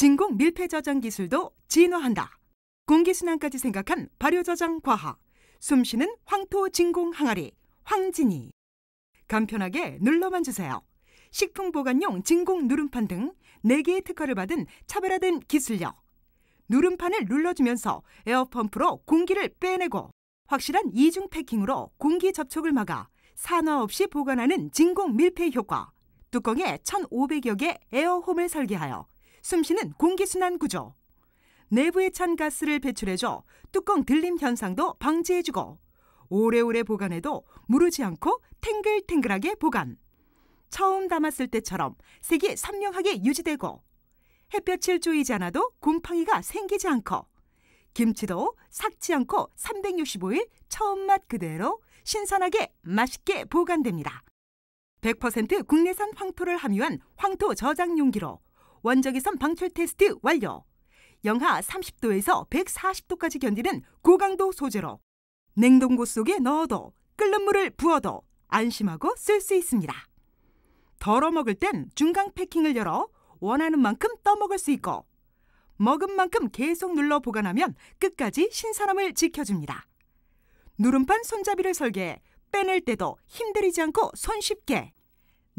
진공 밀폐 저장 기술도 진화한다. 공기 순환까지 생각한 발효 저장 과학. 숨쉬는 황토 진공 항아리 황진이. 간편하게 눌러만 주세요. 식품 보관용 진공 누름판 등 4개의 특허를 받은 차별화된 기술력. 누름판을 눌러주면서 에어펌프로 공기를 빼내고 확실한 이중 패킹으로 공기 접촉을 막아 산화 없이 보관하는 진공 밀폐 효과. 뚜껑에 1,500여 개 에어홈을 설계하여 숨쉬는 공기순환 구조. 내부에 찬 가스를 배출해줘 뚜껑 들림 현상도 방지해주고 오래오래 보관해도 무르지 않고 탱글탱글하게 보관. 처음 담았을 때처럼 색이 선명하게 유지되고 햇볕을 쬐이지 않아도 곰팡이가 생기지 않고 김치도 삭지 않고 365일 처음 맛 그대로 신선하게 맛있게 보관됩니다. 100% 국내산 황토를 함유한 황토 저장 용기로 원적외선 방출 테스트 완료. 영하 30도에서 140도까지 견디는 고강도 소재로 냉동고 속에 넣어도 끓는 물을 부어도 안심하고 쓸 수 있습니다. 덜어 먹을 땐 중간 패킹을 열어 원하는 만큼 떠먹을 수 있고 먹은 만큼 계속 눌러 보관하면 끝까지 신선함을 지켜줍니다. 누름판 손잡이를 설계해 빼낼 때도 힘들이지 않고 손쉽게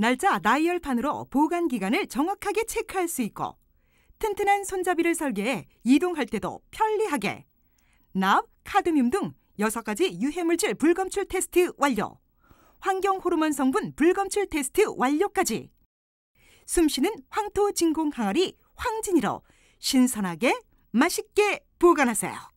날짜 나이얼판으로 보관 기간을 정확하게 체크할 수 있고 튼튼한 손잡이를 설계해 이동할 때도 편리하게. 납, 카드뮴 등 6가지 유해물질 불검출 테스트 완료. 환경 호르몬 성분 불검출 테스트 완료까지. 숨쉬는 황토 진공 항아리 황진이로 신선하게 맛있게 보관하세요.